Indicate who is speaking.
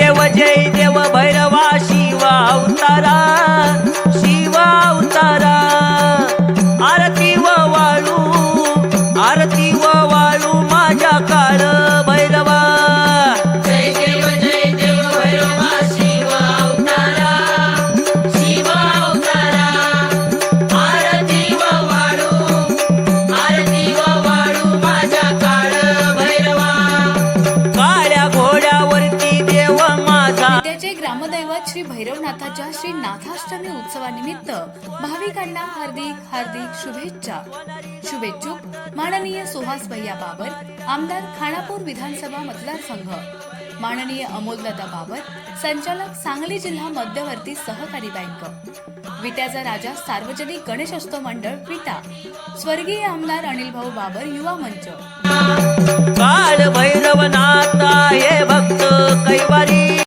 Speaker 1: देव जय देव भैरवा शिवा अवतारा शिव माझा
Speaker 2: ग्रामदैवत श्री भैरवनाथाच्या श्री नाथाष्टमी उत्सवानिमित्त भाविकांना हार्दिक हार्दिक शुभेच्छा. शुभेच्छुक माननीय सुहास भैया बाबर आमदार खानापूर विधानसभा मतदारसंघ. माननीय अमोलदादा बाबर संचालक सांगली जिल्हा मध्यवर्ती सहकारी बँक. विट्याचा राजा सार्वजनिक गणेशोत्सव मंडळ विटा. स्वर्गीय आमदार अनिल भाऊ बाबर युवा मंच.